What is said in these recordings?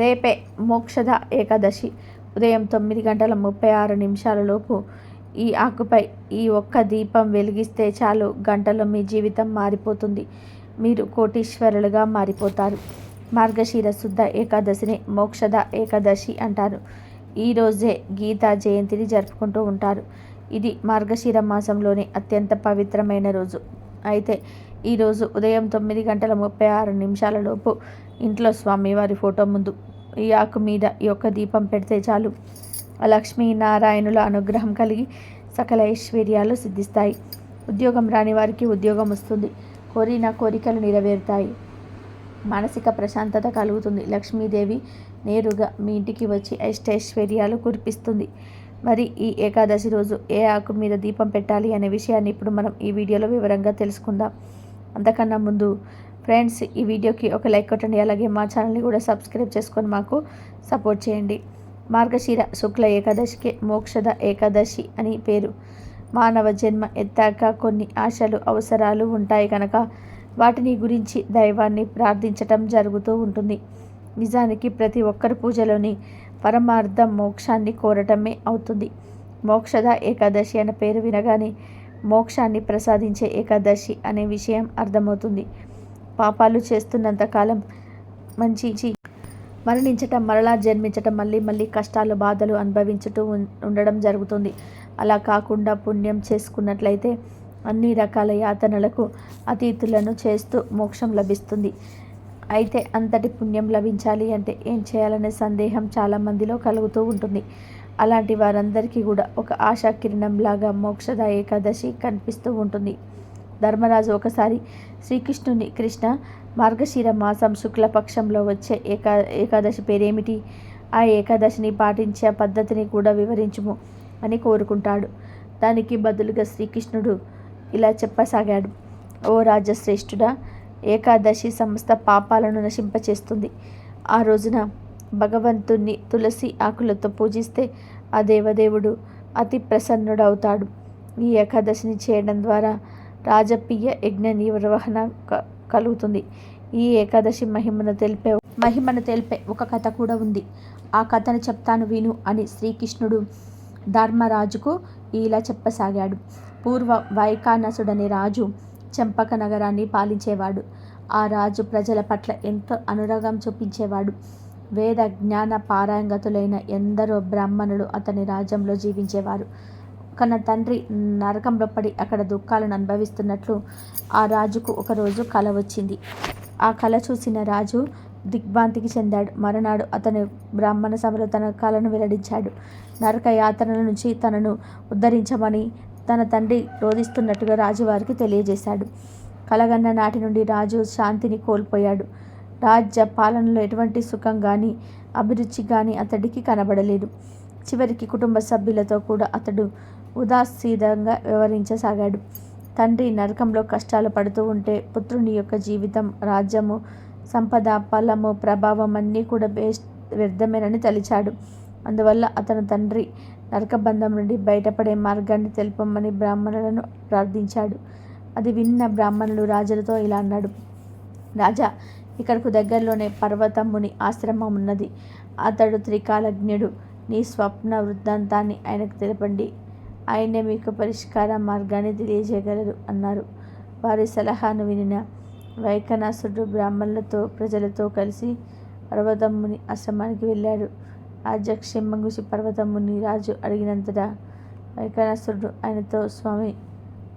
రేపే మోక్షద ఏకాదశి. ఉదయం తొమ్మిది గంటల ముప్పై ఆరు నిమిషాలలోపు ఈ ఆకుపై ఈ ఒక్క దీపం వెలిగిస్తే చాలు గంటలో మీ జీవితం మారిపోతుంది. మీరు కోటీశ్వరులుగా మారిపోతారు. మార్గశీర శుద్ధ ఏకాదశిని మోక్షద ఏకాదశి అంటారు. ఈరోజే గీతా జయంతిని జరుపుకుంటూ ఉంటారు. ఇది మార్గశీర మాసంలోని అత్యంత పవిత్రమైన రోజు. అయితే ఈరోజు ఉదయం తొమ్మిది గంటల ముప్పై ఆరు నిమిషాలలోపు ఇంట్లో స్వామివారి ఫోటో ముందు ఈ ఆకు మీద ఈ యొక్క దీపం పెడితే చాలు. లక్ష్మీనారాయణుల అనుగ్రహం కలిగి సకల ఐశ్వర్యాలు సిద్ధిస్తాయి. ఉద్యోగం రాని వారికి ఉద్యోగం వస్తుంది. కోరిన కోరికలు నెరవేరుతాయి. మానసిక ప్రశాంతత కలుగుతుంది. లక్ష్మీదేవి నేరుగా మీ ఇంటికి వచ్చి అష్టైశ్వర్యాలు కురిపిస్తుంది. మరి ఈ ఏకాదశి రోజు ఏ ఆకు మీద దీపం పెట్టాలి అనే విషయాన్ని ఇప్పుడు మనం ఈ వీడియోలో వివరంగా తెలుసుకుందాం. అంతకన్నా ముందు ఫ్రెండ్స్ ఈ వీడియోకి ఒక లైక్ కొట్టండి. అలాగే మా ఛానల్ని కూడా సబ్స్క్రైబ్ చేసుకొని మాకు సపోర్ట్ చేయండి. మార్గశిర శుక్ల ఏకాదశికి మోక్షద ఏకాదశి అని పేరు. మానవ జన్మ ఎత్తాక కొన్ని ఆశలు అవసరాలు ఉంటాయి కనుక వాటిని గురించి దైవాన్ని ప్రార్థించటం జరుగుతూ ఉంటుంది. నిజానికి ప్రతి ఒక్కరి పూజలోని పరమార్థం మోక్షాన్ని కోరటమే అవుతుంది. మోక్షద ఏకాదశి అనే పేరు వినగానే మోక్షాన్ని ప్రసాదించే ఏకాదశి అనే విషయం అర్థమవుతుంది. పాపాలు చేస్తున్నంతకాలం మంచి మరణించటం మరలా జన్మించటం మళ్ళీ మళ్ళీ కష్టాలు బాధలు అనుభవించుతూ ఉండడం జరుగుతుంది. అలా కాకుండా పుణ్యం చేసుకున్నట్లయితే అన్ని రకాల యాతనలకు అతీతులను చేస్తూ మోక్షం లభిస్తుంది. అయితే అంతటి పుణ్యం లభించాలి అంటే ఏం చేయాలనే సందేహం చాలామందిలో కలుగుతూ ఉంటుంది. అలాంటి వారందరికీ కూడా ఒక ఆశా కిరణంలాగా మోక్షద ఏకాదశి కనిపిస్తూ ఉంటుంది. ధర్మరాజు ఒకసారి శ్రీకృష్ణుని కృష్ణ మార్గశిర మాసం శుక్లపక్షంలో వచ్చే ఏకా ఏకాదశి పేరేమిటి? ఆ ఏకాదశిని పాటించే పద్ధతిని కూడా వివరించుము అని కోరుకుంటాడు. దానికి బదులుగా శ్రీకృష్ణుడు ఇలా చెప్పసాగాడు. ఓ రాజశ్రేష్ఠుడా ఏకాదశి సమస్త పాపాలను నశింపచేస్తుంది. ఆ రోజున భగవంతుణ్ణి తులసి ఆకులతో పూజిస్తే ఆ దేవదేవుడు అతి ప్రసన్నుడవుతాడు. ఈ ఏకాదశిని చేయడం ద్వారా రాజపీయ యజ్ఞ నిర్వహణ కలుగుతుంది. ఈ ఏకాదశి మహిమను తెలిపే మహిమను తెలిపే ఒక కథ కూడా ఉంది. ఆ కథను చెప్తాను విను అని శ్రీకృష్ణుడు ధర్మరాజుకు ఇలా చెప్పసాగాడు. పూర్వ వైకానసుడనే రాజు చెంపక నగరాన్ని పాలించేవాడు. ఆ రాజు ప్రజల పట్ల ఎంతో అనురాగం చూపించేవాడు. వేద జ్ఞాన పారాంగతులైన ఎందరో బ్రాహ్మణులు అతని రాజ్యంలో జీవించేవారు. కన్న తండ్రి నరకంలో పడి అక్కడ దుఃఖాలను అనుభవిస్తున్నట్లు ఆ రాజుకు ఒకరోజు కల వచ్చింది. ఆ కళ చూసిన రాజు దిగ్భ్రాంతికి చెందాడు. మరునాడు అతను బ్రాహ్మణ సభలో తన కళను వెల్లడించాడు. నరక యాతనల నుంచి తనను ఉద్ధరించమని తన తండ్రి రోధిస్తున్నట్టుగా రాజువారికి తెలియజేశాడు. కలగన్న నాటి నుండి రాజు శాంతిని కోల్పోయాడు. రాజ్య పాలనలో ఎటువంటి సుఖం కానీ అభిరుచి కానీ అతడికి కనబడలేదు. చివరికి కుటుంబ సభ్యులతో కూడా అతడు ఉదాసీనంగా వ్యవహరించసాగాడు. తండ్రి నరకంలో కష్టాలు పడుతూ ఉంటే పుత్రుని యొక్క జీవితం రాజ్యము సంపద ఫలము ప్రభావం అన్నీ కూడా బేస్ట్ వ్యర్థమేనని తలిచాడు. అందువల్ల అతను తండ్రి నరకబంధం నుండి బయటపడే మార్గాన్ని తెలుపమని బ్రాహ్మణులను ప్రార్థించాడు. అది విన్న బ్రాహ్మణులు రాజులతో ఇలా అన్నాడు. రాజా ఇక్కడకు దగ్గరలోనే పర్వతముని ఆశ్రమం ఉన్నది. అతడు త్రికాలజ్ఞుడు. నీ స్వప్న వృత్తాంతాన్ని ఆయనకు తెలపండి. ఆయనే మీకు పరిష్కార మార్గాన్ని తెలియజేయగలరు అన్నారు. వారి సలహాను వినిన వైకనాసుడు బ్రాహ్మణులతో ప్రజలతో కలిసి పర్వతముని ఆశ్రమానికి వెళ్ళాడు. రాజ్యక్షేమం గురించి పర్వతముని రాజు అడిగినంతటా వైకనాసుడు ఆయనతో స్వామి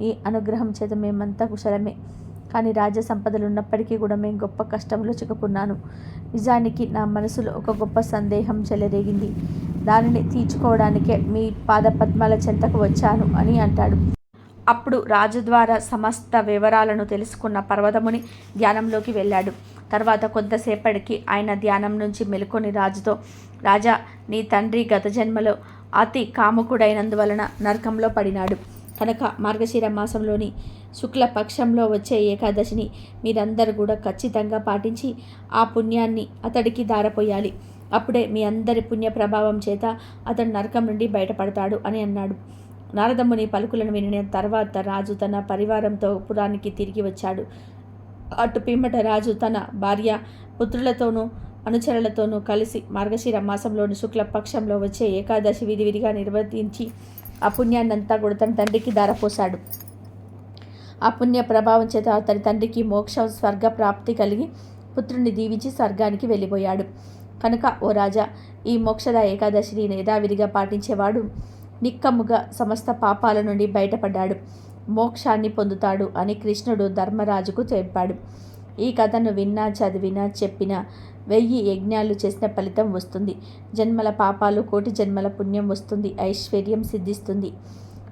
ఈ అనుగ్రహం చేత మేమంతా కుశలమే. కానీ రాజ్య సంపదలు ఉన్నప్పటికీ కూడా మేము గొప్ప కష్టంలో చిక్కుకున్నాను. నిజానికి నా మనసులో ఒక గొప్ప సందేహం చెలరేగింది. దానిని తీర్చుకోవడానికే మీ పాదపద్మాల చెంతకు వచ్చాను అని అంటాడు. అప్పుడు రాజు ద్వారా సమస్త వివరాలను తెలుసుకున్న పర్వతముని ధ్యానంలోకి వెళ్ళాడు. తర్వాత కొంతసేపటికి ఆయన ధ్యానం నుంచి మెలుకొని రాజుతో రాజా నీ తండ్రి గత జన్మలో అతి కాముకుడైనందువలన నరకంలో పడినాడు. కనుక మార్గశిర మాసంలోని శుక్ల పక్షంలో వచ్చే ఏకాదశిని మీరందరూ కూడా ఖచ్చితంగా పాటించి ఆ పుణ్యాన్ని అతడికి దారపోయాలి. అప్పుడే మీ అందరి పుణ్య ప్రభావం చేత అతడు నరకం నుండి బయటపడతాడు అని అన్నాడు. నారదముని పలుకులను వినిన తర్వాత రాజు తన పరివారంతో పురానికి తిరిగి వచ్చాడు. అటు పిమ్మట రాజు తన భార్య పుత్రులతోనూ అనుచరులతోనూ కలిసి మార్గశిర మాసంలోని శుక్ల పక్షంలో వచ్చే ఏకాదశి విధివిధిగా నిర్వర్తించి ఆ పుణ్యాన్నంతా కూడా తన తండ్రికి ధారపోశాడు. ఆ పుణ్య ప్రభావం చేత అతని తండ్రికి మోక్ష స్వర్గ ప్రాప్తి కలిగి పుత్రుని దీవించి స్వర్గానికి వెళ్ళిపోయాడు. కనుక ఓ రాజా ఈ మోక్షద ఏకాదశిని యథావిధిగా పాటించేవాడు నిక్కముగా సమస్త పాపాల నుండి బయటపడ్డాడు. మోక్షాన్ని పొందుతాడు అని కృష్ణుడు ధర్మరాజుకు చెప్పాడు. ఈ కథను విన్నా చదివినా చెప్పినా వెయ్యి యజ్ఞాలు చేసిన ఫలితం వస్తుంది. జన్మల పాపాలు కోటి జన్మల పుణ్యం వస్తుంది. ఐశ్వర్యం సిద్ధిస్తుంది.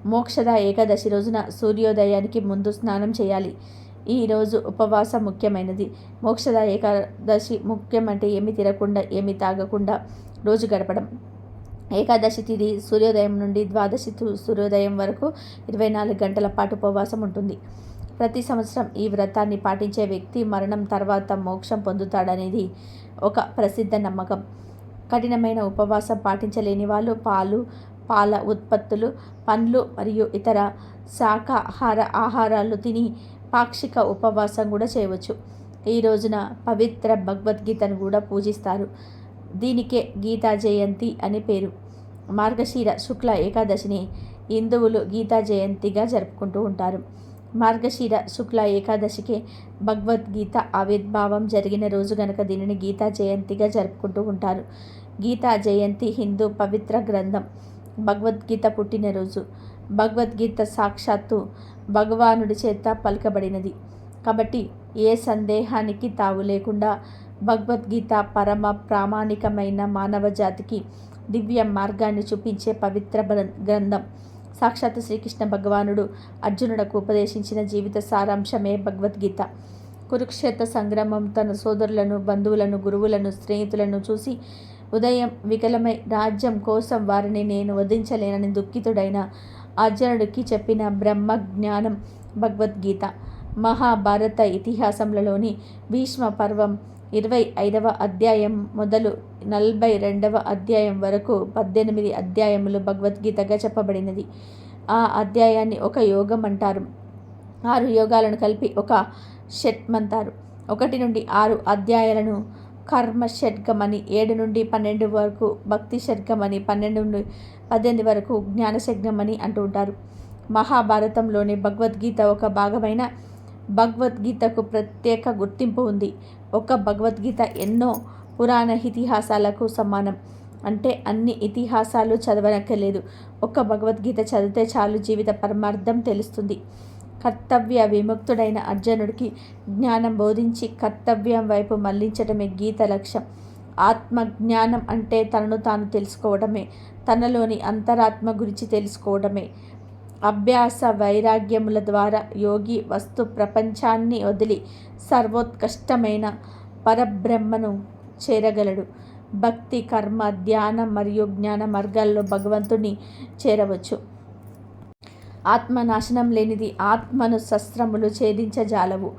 మోక్షద ఏకాదశి రోజున సూర్యోదయానికి ముందు స్నానం చేయాలి. ఈరోజు ఉపవాసం ముఖ్యమైనది. మోక్షద ఏకాదశి ముఖ్యమంటే ఏమి తినకుండా ఏమి తాగకుండా రోజు గడపడం. ఏకాదశి తిథి సూర్యోదయం నుండి ద్వాదశి సూర్యోదయం వరకు ఇరవై నాలుగు గంటల పాటు ఉపవాసం ఉంటుంది. ప్రతి సంవత్సరం ఈ వ్రతాన్ని పాటించే వ్యక్తి మరణం తర్వాత మోక్షం పొందుతాడనేది ఒక ప్రసిద్ధ నమ్మకం. కఠినమైన ఉపవాసం పాటించలేని వాళ్ళు పాలు పాల ఉత్పత్తులు పండ్లు మరియు ఇతర శాకాహార ఆహారాలు తిని పాక్షిక ఉపవాసం కూడా చేయవచ్చు. ఈ రోజున పవిత్ర భగవద్గీతను కూడా పూజిస్తారు. దీనికే గీతా జయంతి అని పేరు. మార్గశీర శుక్ల ఏకాదశిని హిందువులు గీతా జయంతిగా జరుపుకుంటూ ఉంటారు. మార్గశీర శుక్ల ఏకాదశికి భగవద్గీత ఆవిర్భావం జరిగిన రోజు గనక దీనిని గీతా జయంతిగా జరుపుకుంటూ ఉంటారు. గీతా జయంతి హిందూ పవిత్ర గ్రంథం. భగవద్గీత పుట్టినరోజు భగవద్గీత సాక్షాత్తు భగవానుడి చేత పలకబడినది. కాబట్టి ఏ సందేహానికి తావు లేకుండా భగవద్గీత పరమ ప్రామాణికమైన మానవ జాతికి దివ్య మార్గాన్ని చూపించే పవిత్ర గ్రంథం. సాక్షాత్ శ్రీకృష్ణ భగవానుడు అర్జునుడకు ఉపదేశించిన జీవిత సారాంశమే భగవద్గీత. కురుక్షేత్ర సంగ్రామం తన సోదరులను బంధువులను గురువులను స్నేహితులను చూసి ఉదయం వికలమై రాజ్యం కోసం వారిని నేను వధించలేనని దుఃఖితుడైన అర్జునుడికి చెప్పిన బ్రహ్మ జ్ఞానం భగవద్గీత. మహాభారత ఇతిహాసంలోని భీష్మ పర్వం ఇరవై ఐదవ అధ్యాయం మొదలు నలభై రెండవ అధ్యాయం వరకు పద్దెనిమిది అధ్యాయములు భగవద్గీతగా చెప్పబడినది. ఆ అధ్యాయాన్ని ఒక యోగం అంటారు. ఆరు యోగాలను కలిపి ఒక షట్మంటారు ఒకటి నుండి ఆరు అధ్యాయాలను కర్మ షడ్గమని ఏడు నుండి పన్నెండు వరకు భక్తి షడ్గమని పన్నెండు నుండి పద్దెనిమిది వరకు జ్ఞాన షడ్గమని అంటూ ఉంటారు. మహాభారతంలోని భగవద్గీత ఒక భాగమైన భగవద్గీతకు ప్రత్యేక గుర్తింపు ఉంది. ఒక భగవద్గీత ఎన్నో పురాణ ఇతిహాసాలకు సమానం. అంటే అన్ని ఇతిహాసాలు చదవనక్కర్లేదు. ఒక్క భగవద్గీత చదివితే చాలు జీవిత పరమార్థం తెలుస్తుంది. కర్తవ్య విముక్తుడైన అర్జునుడికి జ్ఞానం బోధించి కర్తవ్యం వైపు మళ్ళించడమే గీత లక్ష్యం. ఆత్మ జ్ఞానం అంటే తనను తాను తెలుసుకోవడమే తనలోని అంతరాత్మ గురించి తెలుసుకోవడమే అభ్యాస వైరాగ్యముల ద్వారా యోగి వస్తు ప్రపంచాన్ని వదిలి సర్వోత్కష్టమైన పరబ్రహ్మను చేరగలడు. భక్తి కర్మ ధ్యానం మరియు జ్ఞాన మార్గాల్లో భగవంతుని చేరవచ్చు. ఆత్మ నాశనం లేనిది ఆత్మను శస్త్రములు ఛేదించజాలవు.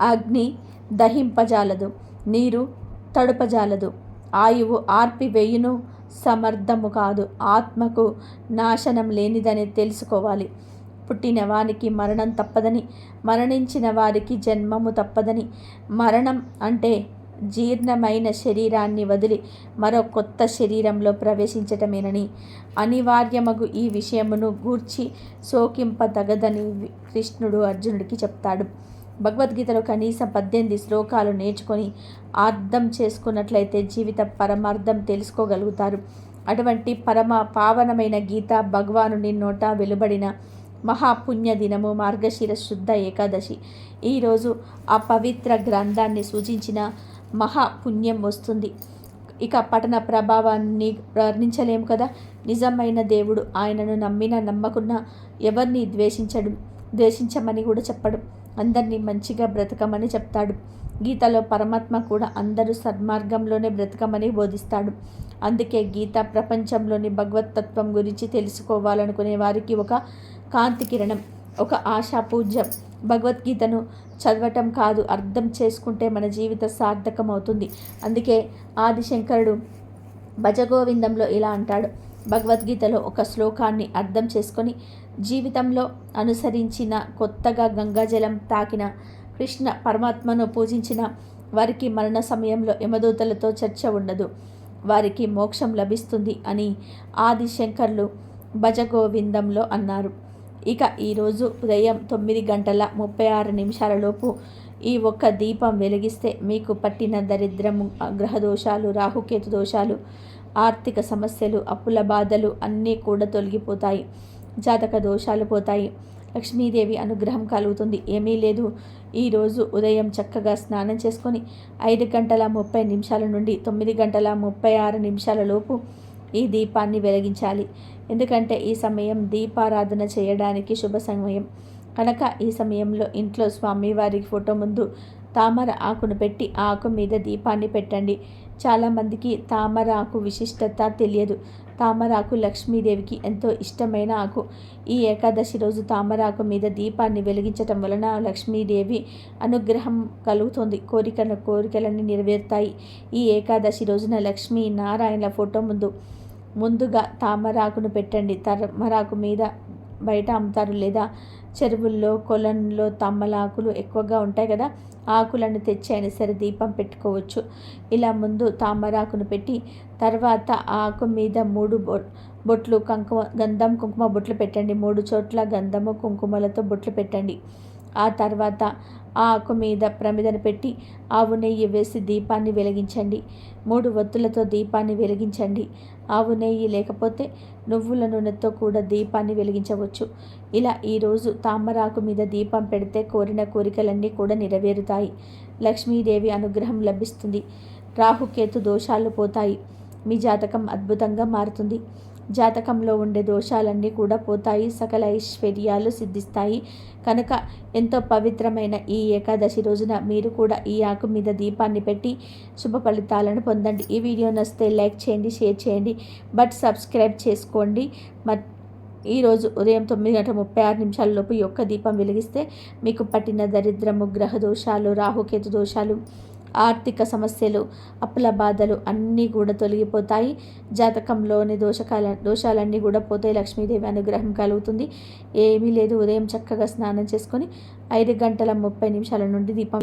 అగ్ని దహింపజాలదు. నీరు తడుపజాలదు. ఆయువు ఆర్పివేయును సమర్థము కాదు. ఆత్మకు నాశనం లేనిదని తెలుసుకోవాలి. పుట్టిన వానికి మరణం తప్పదని మరణించిన వారికి జన్మము తప్పదని. మరణం అంటే జీర్ణమైన శరీరాన్ని వదిలి మరో కొత్త శరీరంలో ప్రవేశించటమేనని. అనివార్యమగు ఈ విషయమును గూర్చి శోకింపదగదని కృష్ణుడు అర్జునుడికి చెప్తాడు. భగవద్గీతలో కనీసం పద్దెనిమిది శ్లోకాలు నేర్చుకొని అర్థం చేసుకున్నట్లయితే జీవిత పరమార్థం తెలుసుకోగలుగుతారు. అటువంటి పరమ పావనమైన గీత భగవాను నోట వెలువడిన మహాపుణ్య దినము మార్గశిర శుద్ధ ఏకాదశి. ఈరోజు ఆ పవిత్ర గ్రంథాన్ని సూచించిన మహాపుణ్యం వస్తుంది. ఇక పఠన ప్రభావాన్ని వర్ణించలేము కదా? నిజమైన దేవుడు ఆయనను నమ్మిన నమ్మకున్న ఎవరిని ద్వేషించడు ద్వేషించమని కూడా చెప్పడు. అందరినీ మంచిగా బ్రతకమని చెప్తాడు. గీతలో పరమాత్మ కూడా అందరూ సన్మార్గంలోనే బ్రతకమని బోధిస్తాడు. అందుకే గీత ప్రపంచంలోని భగవతత్వం గురించి తెలుసుకోవాలనుకునే వారికి ఒక కాంతి కిరణం ఒక ఆశా పూజ్యం. భగవద్గీతను చదవటం కాదు అర్థం చేసుకుంటే మన జీవిత సార్థకం అవుతుంది అందుకే ఆదిశంకరుడు భజగోవిందంలో ఇలా అంటాడు. భగవద్గీతలో ఒక శ్లోకాన్ని అర్థం చేసుకొని జీవితంలో అనుసరించిన కొత్తగా గంగాజలం తాకిన కృష్ణ పరమాత్మను పూజించిన వారికి మరణ సమయంలో యమదూతలతో చర్చ ఉండదు. వారికి మోక్షం లభిస్తుంది అని ఆది శంకర్లు భజగోవిందంలో అన్నారు. ఇక ఈరోజు ఉదయం తొమ్మిది గంటల ముప్పై ఆరు నిమిషాలలోపు ఈ ఒక్క దీపం వెలిగిస్తే మీకు పట్టిన దరిద్రము గ్రహదోషాలు రాహుకేతు దోషాలు ఆర్థిక సమస్యలు అప్పుల బాధలు అన్నీ కూడా తొలగిపోతాయి. జాతక దోషాలు పోతాయి. లక్ష్మీదేవి అనుగ్రహం కలుగుతుంది. ఏమీ లేదు. ఈరోజు ఉదయం చక్కగా స్నానం చేసుకొని ఐదు గంటల ముప్పై నిమిషాల నుండి తొమ్మిది గంటల ముప్పై ఆరు నిమిషాల లోపు ఈ దీపాన్ని వెలిగించాలి. ఎందుకంటే ఈ సమయం దీపారాధన చేయడానికి శుభ సమయం. కనుక ఈ సమయంలో ఇంట్లో స్వామివారికి ఫోటో ముందు తామర ఆకును పెట్టి ఆకు మీద దీపాన్ని పెట్టండి. చాలామందికి తామర ఆకు విశిష్టత తెలియదు. తామరాకు లక్ష్మీదేవికి ఎంతో ఇష్టమైన ఆకు. ఈ ఏకాదశి రోజు తామరాకు మీద దీపాన్ని వెలిగించటం వలన లక్ష్మీదేవి అనుగ్రహం కలుగుతుంది. కోరికల కోరికలన్నీ నెరవేరుతాయి. ఈ ఏకాదశి రోజున లక్ష్మీ నారాయణ ఫోటో ముందు ముందుగా తామరాకును పెట్టండి. తామరాకు మీద బయట అమ్ముతారు లేదా చెరువుల్లో కొలంలో తమ్మలాకులు ఎక్కువగా ఉంటాయి కదా ఆకులను తెచ్చి అయినా సరే దీపం పెట్టుకోవచ్చు. ఇలా ముందు తామరాకును పెట్టి తర్వాత ఆకు మీద మూడు బొట్లు కంకుమ గంధం కుంకుమ బొట్లు పెట్టండి. మూడు చోట్ల గంధము కుంకుమలతో బొట్లు పెట్టండి. ఆ తర్వాత ఆ ఆకు మీద ప్రమిదను పెట్టి ఆవు నెయ్యి వేసి దీపాన్ని వెలిగించండి. మూడు ఒత్తులతో దీపాన్ని వెలిగించండి. ఆవు నెయ్యి లేకపోతే నువ్వుల నూనెతో కూడా దీపాన్ని వెలిగించవచ్చు. ఇలా ఈరోజు తామరాకు మీద దీపం పెడితే కోరిన కోరికలన్నీ కూడా నెరవేరుతాయి. లక్ష్మీదేవి అనుగ్రహం లభిస్తుంది. రాహుకేతు దోషాలు పోతాయి. మీ జాతకం అద్భుతంగా మారుతుంది. జాతకంలో ఉండే దోషాలన్నీ కూడా పోతాయి సకల ఐశ్వర్యాలు సిద్ధిస్తాయి. కనుక ఎంతో పవిత్రమైన ఈ ఏకాదశి రోజున మీరు కూడా ఈ ఆకు మీద దీపాన్ని పెట్టి శుభ ఫలితాలను పొందండి. ఈ వీడియో నచ్చితే లైక్ చేయండి షేర్ చేయండి బట్ సబ్స్క్రైబ్ చేసుకోండి. మట్ ఈరోజు ఉదయం తొమ్మిది గంటల ముప్పై ఆరు నిమిషాలలోపు ఈ ఒక్క దీపం వెలిగిస్తే మీకు పట్టిన దరిద్రము గ్రహ దోషాలు రాహుకేతు దోషాలు ఆర్థిక సమస్యలు అప్పుల బాధలు అన్నీ కూడా తొలగిపోతాయి. జాతకంలోని దోషకాల దోషాలన్నీ కూడా పోతాయి. లక్ష్మీదేవి అనుగ్రహం కలుగుతుంది. ఏమీ లేదు. ఉదయం చక్కగా స్నానం చేసుకొని ఐదు గంటల ముప్పై నిమిషాల నుండి దీపం